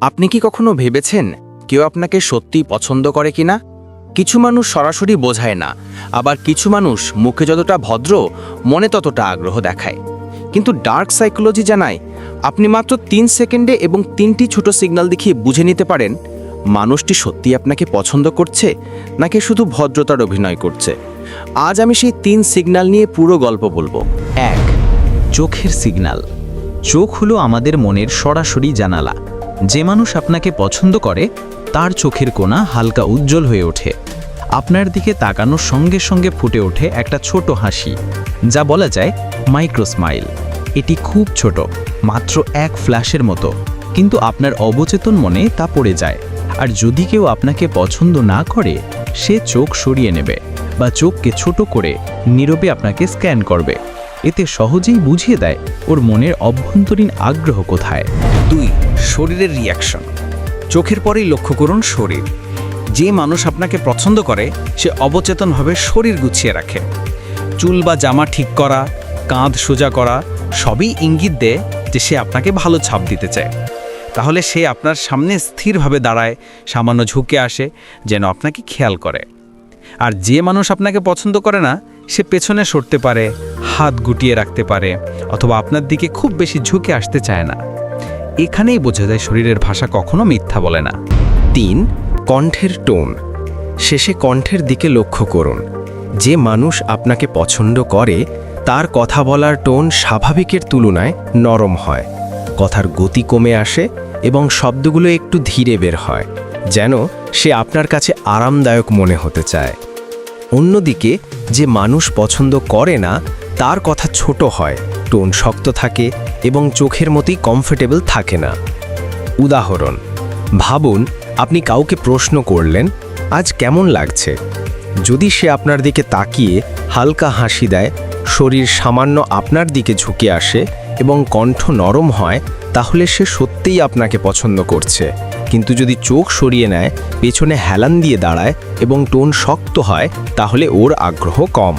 আপনি কি কখনো ভেবেছেন কেউ আপনাকে সত্যিই পছন্দ করে কিনা? কিছু মানুষ সরাসরি বোঝায় না, আবার কিছু মানুষ মুখে যতটা ভদ্র, মনে ততটা আগ্রহ দেখায়। কিন্তু ডার্ক সাইকোলজি জানায়, আপনি মাত্র তিন সেকেন্ডে এবং তিনটি ছোট সিগন্যাল দেখিয়ে বুঝে নিতে পারেন, মানুষটি সত্যি আপনাকে পছন্দ করছে নাকি শুধু ভদ্রতার অভিনয় করছে। আজ আমি সেই তিন সিগন্যাল নিয়ে পুরো গল্প বলব। এক, চোখের সিগন্যাল। চোখ হলো আমাদের মনের সরাসরি জানালা। যে মানুষ আপনাকে পছন্দ করে, তার চোখের কোণা হালকা উজ্জ্বল হয়ে ওঠে। আপনার দিকে তাকানোর সঙ্গে সঙ্গে ফুটে ওঠে একটা ছোট হাসি, যা বলা যায় মাইক্রো স্মাইল এটি খুব ছোট, মাত্র এক ফ্ল্যাশের মতো, কিন্তু আপনার অবচেতন মনে তা পড়ে যায়। আর যদি কেউ আপনাকে পছন্দ না করে, সে চোখ সরিয়ে নেবে বা চোখকে ছোট করে নীরবে আপনাকে স্ক্যান করবে। এতে সহজেই বুঝিয়ে দেয় ওর মনের অভ্যন্তরীণ আগ্রহ কোথায়। দুই, শরীরের রিয়াকশন চোখের পরেই লক্ষ্য করুন শরীর। যে মানুষ আপনাকে পছন্দ করে, সে অবচেতনভাবে শরীর গুছিয়ে রাখে। চুল বা জামা ঠিক করা, কাঁধ সোজা করা, সবই ইঙ্গিত দেয় যে সে আপনাকে ভালো ছাপ দিতে চায়। তাহলে সে আপনার সামনে স্থিরভাবে দাঁড়ায়, সামান্য ঝুঁকে আসে, যেন আপনাকে খেয়াল করে। আর যে মানুষ আপনাকে পছন্দ করে না সে পেছনে সরতে পারে, হাত গুটিয়ে রাখতে পারে, অথবা আপনার দিকে খুব বেশি ঝুঁকে আসতে চায় না। এখানেই বোঝা যায় শরীরের ভাষা কখনো মিথ্যা বলে না। তিন, কণ্ঠের টোন। শেষে কণ্ঠের দিকে লক্ষ্য করুন। যে মানুষ আপনাকে পছন্দ করে, তার কথা বলার টোন স্বাভাবিকের তুলনায় নরম হয়। কথার গতি কমে আসে এবং শব্দগুলো একটু ধীরে বের হয়, যেন সে আপনার কাছে আরামদায়ক মনে হতে চায়। অন্যদিকে যে মানুষ পছন্দ করে না, তার কথা ছোট হয়, টোন শক্ত থাকে এবং চোখের মতোই কমফোর্টেবল থাকে না। উদাহরণ, ভাবুন, আপনি কাউকে প্রশ্ন করলেন, আজ কেমন লাগছে? যদি সে আপনার দিকে তাকিয়ে হালকা হাসি দেয়, শরীর সামান্য আপনার দিকে ঝুঁকে আসে এবং কণ্ঠ নরম হয়, তাহলে সে সত্যিই আপনাকে পছন্দ করছে। কিন্তু যদি চোখ সরিয়ে নেয়, পেছনে হেলান দিয়ে দাঁড়ায় এবং টোন শক্ত হয়, তাহলে ওর আগ্রহ কম।